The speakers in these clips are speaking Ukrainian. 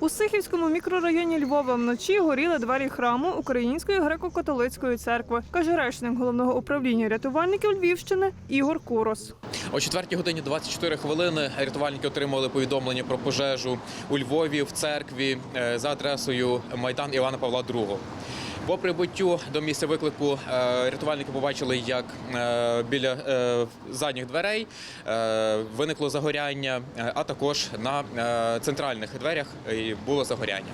У Сихівському мікрорайоні Львова вночі горіли двері храму Української греко-католицької церкви, каже речник головного управління рятувальників Львівщини Ігор Курос. О 4 годині 24 хвилини рятувальники отримали повідомлення про пожежу у Львові в церкві е, за адресою Майдан Івана Павла II. По прибуттю до місця виклику е, рятувальники побачили, як е, біля е, задніх дверей виникло загоряння, а також на центральних дверях було загоряння.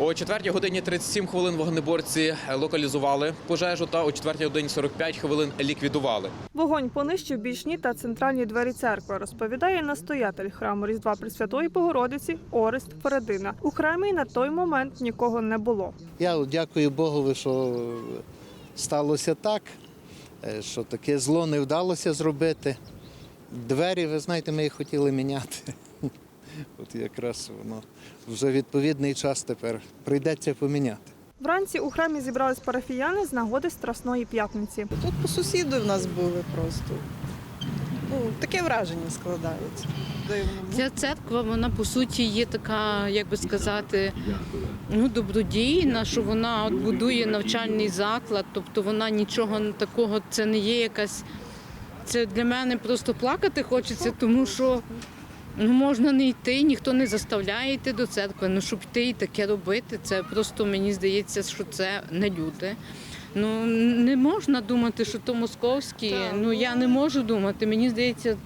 О 4 годині 37 хвилин вогнеборці локалізували пожежу та о 4 годині 45 хвилин ліквідували. Вогонь понищив бічні та центральні двері церкви, розповідає настоятель храму Різдва Пресвятої Богородиці Орест Фередина. У храмі на той момент нікого не було. Я дякую Богові, що сталося так, е, що таке зло не вдалося зробити. Двері, ви знаєте, ми їх хотіли міняти. От якраз воно вже відповідний час тепер прийдеться поміняти. Вранці у храмі зібрались парафіяни з нагоди Страсної п'ятниці. Тут по сусіду в нас були просто. Ну, таке враження складається. Дивно. Ця церква, вона по суті є така, як би сказати, ну добродійна, що вона от будує навчальний заклад, тобто вона нічого такого, це не є якась. Це для мене просто плакати хочеться, тому що ну, можна не йти, ніхто не заставляє йти до церкви. Ну щоб йти і таке робити, це просто мені здається, що це не люди. Ну не можна думати, що то московські. Ну я не можу думати. Мені здається,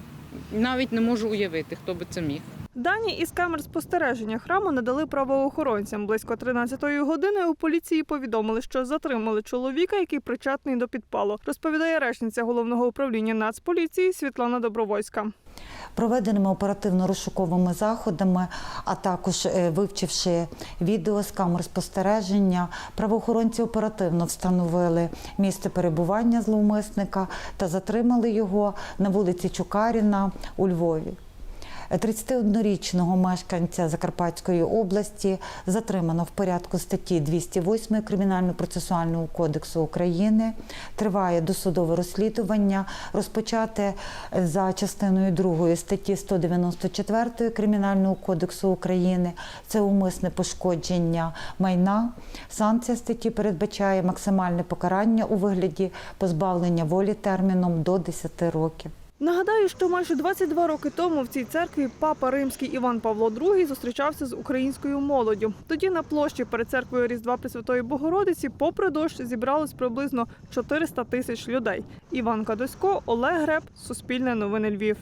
навіть не можу уявити, хто би це міг. Дані із камер спостереження храму надали правоохоронцям. Близько 13-ї години у поліції повідомили, що затримали чоловіка, який причетний до підпалу. Розповідає речниця головного управління Нацполіції Світлана Добровольська. Проведеними оперативно-розшуковими заходами, а також е, вивчивши відео з камер спостереження, правоохоронці оперативно встановили місце перебування зловмисника та затримали його на вулиці Чукаріна у Львові. 31-річного мешканця Закарпатської області затримано в порядку статті 208 Кримінально-процесуального кодексу України. Триває досудове розслідування, розпочате за частиною 2 статті 194 Кримінального кодексу України. Це умисне пошкодження майна. Санкція статті передбачає максимальне покарання у вигляді позбавлення волі терміном до 10 років. Нагадаю, що майже 22 роки тому в цій церкві папа римський Іван Павло II зустрічався з українською молоддю. Тоді на площі перед церквою Різдва Пресвятої Богородиці, попри дощ, зібралось приблизно 400 тисяч людей. Іван Кадосько, Олег Греб, Суспільне новини Львів.